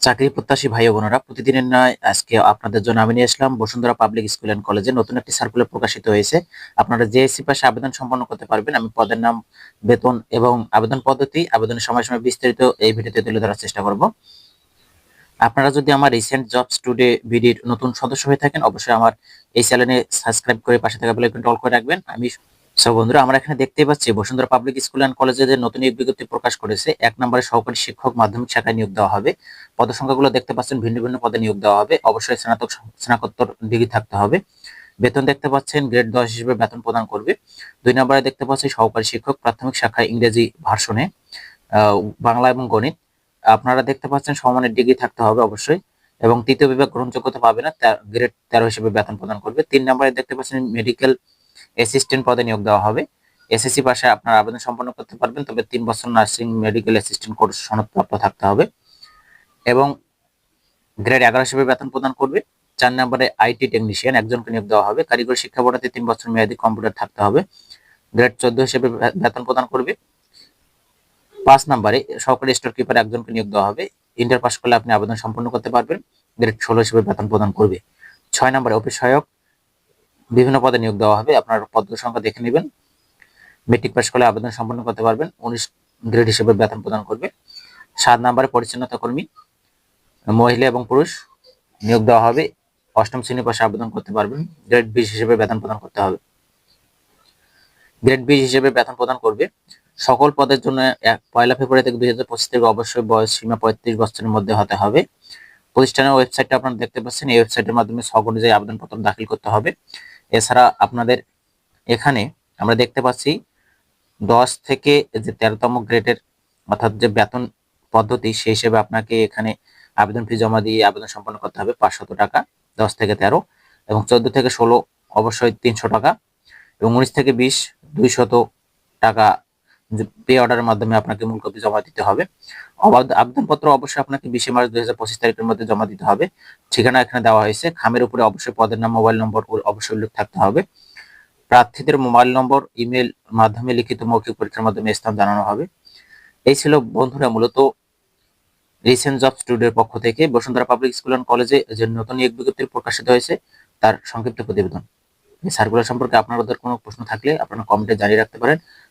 চাকরি প্রত্যাশী ভাই বোনেরা, প্রতিদিনের নয় আজকে আপনাদের জন্য আমি নিয়ে আসলাম বসুন্ধরা পাবলিক স্কুল অ্যান্ড কলেজে নতুন একটি সার্কুলার প্রকাশিত হয়েছে। আপনারা জেএসসি পাশে আবেদন সম্পন্ন করতে পারবেন, আমি পদের নাম, বেতন এবং আবেদন পদ্ধতি, আবেদনের সময় সময় বিস্তারিত এই ভিডিওতে তুলে ধরার চেষ্টা করব। আপনারা যদি আমার রিসেন্ট জব স্টুডে বিডির নতুন সদস্য হয়ে থাকেন, অবশ্যই আমার এই চ্যানেলে সাবস্ক্রাইব করে পাশে থাকা বেল আইকনটা অল করে রাখবেন। আমি সব বন্ধুরা, আমরা এখানে দেখতে পাচ্ছি বসুন্ধরা পাবলিক স্কুল অ্যান্ড কলেজে যে নতুন নিয়োগ বিজ্ঞপ্তি প্রকাশ করেছে। এক নম্বরে সহকারী শিক্ষক মাধ্যমিক শাখায় নিয়োগ দেওয়া হবে। পদ সংখ্যাগুলো দেখতে পাচ্ছেন, ভিন্ন ভিন্ন পদে নিয়োগ দেওয়া হবে। অবশ্যই স্নাতক স্নাতকোত্তর ডিগ্রি থাকতে হবে। বেতন দেখতে পাচ্ছেন গ্রেড দশ হিসেবে বেতন প্রদান করবে। দুই নম্বরে দেখতে পাচ্ছি সহকারী শিক্ষক প্রাথমিক শাখায় ইংরেজি ভার্সনে বাংলা এবং গণিত। আপনারা দেখতে পাচ্ছেন সমানের ডিগ্রি থাকতে হবে অবশ্যই। এবং তৃতীয় বিভাগ গ্রহণযোগ্যতা পাবে না গ্রেড তেরো হিসেবে বেতন প্রদান করবে। তিন নম্বরে দেখতে পাচ্ছেন মেডিকেল অ্যাসিস্ট্যান্ট পদে নিয়োগ দেওয়া হবে। এসএসসি পাশে আপনার আবেদন সম্পন্ন করতে পারবেন, তবে তিন বছর নার্সিং মেডিকেল অ্যাসিস্ট্যান্ট কোর্স সনদপ্রাপ্ত থাকতে হবে এবং গ্রেড এগারো হিসেবে বেতন প্রদান করবে। চার নম্বরে আইটি টেকনিশিয়ান একজনকে নিয়োগ দেওয়া হবে। কারিগরি শিক্ষা বোর্ডে তিন বছর মেয়াদী কম্পিউটার থাকতে হবে। গ্রেড চোদ্দ হিসেবে বেতন প্রদান করবে। পাঁচ নম্বরে সহকারী স্টোর কিপার একজনকে নিয়োগ দেওয়া হবে। ইন্টার পাস করলে আপনি আবেদন সম্পন্ন করতে পারবেন। গ্রেড ষোলো হিসেবে বেতন প্রদান করবে। ছয় নম্বরে অফিস সহায়ক বিভিন্ন পদে নিয়োগ দেওয়া হবে। আপনার পদ সংখ্যা দেখে নেবেন। মেট্রিক পাস করলে আবেদন সম্পন্ন করতে পারবেন। উনিশ গ্রেড হিসেবে বেতন প্রদান করবে। সাত নম্বরে পরিচ্ছন্নতা কর্মী, মহিলা এবং পুরুষ নিয়োগ দেওয়া হবে। অষ্টম শ্রেণি পাশে আবেদন করতে পারবেন। গ্রেড বিশ হিসেবে বেতন প্রদান করতে হবে। গ্রেড বিশ হিসেবে বেতন প্রদান করবে। সকল পদের জন্য পয়লা ফেব্রুয়ারি থেকে দুই হাজার পঁচিশ থেকে অবশ্যই বয়স সীমা পঁয়ত্রিশ বছরের মধ্যে হতে হবে। প্রতিষ্ঠানের ওয়েবসাইটটা আপনারা দেখতে পাচ্ছেন। এই ওয়েবসাইটের মাধ্যমে সব অনুযায়ী আবেদনপত্র দাখিল করতে হবে। এছাড়া আপনাদের এখানে আমরা দেখতে পাচ্ছি দশ থেকে যে তেরোতম গ্রেডের অর্থাৎ যে বেতন পদ্ধতি, সেই হিসেবে আপনাকে এখানে আবেদন ফি জমা দিয়ে আবেদন সম্পন্ন করতে হবে পাঁচশত টাকা, দশ থেকে তেরো এবং চোদ্দ থেকে ষোলো অবশ্যই তিনশো টাকা এবং উনিশ থেকে বিশ দুইশত টাকা পে অর্ডারের মাধ্যমে আপনাকে মূল কপি জমা দিতে হবে। আবেদনপত্র অবশ্যই আপনাকে বিশে মার্চ দুই তারিখের মধ্যে জমা দিতে হবে। ঠিকানা এখানে দেওয়া হয়েছে। খামের উপরে অবশ্যই পদের নাম, মোবাইল নম্বর অবশ্যই উল্লেখ থাকতে হবে। প্রার্থীদের মোবাইল নম্বর, ইমেল মাধ্যমে লিখিত মৌখিক পরীক্ষার মাধ্যমে স্থান জানানো হবে। এই ছিল বন্ধুরা মূলত রিসেন্ট জব স্টুডিওর পক্ষ থেকে। বসুন্ধরা পাবলিক স্কুল অ্যান্ড কলেজে যে নতুন এক বিজ্ঞপ্তি প্রকাশিত হয়েছে, তার সংক্ষিপ্ত প্রতিবেদন। এই সার্কুলার সম্পর্কে আপনাদের কোনো প্রশ্ন থাকলে আপনারা কমেন্টে জানিয়ে রাখতে পারেন।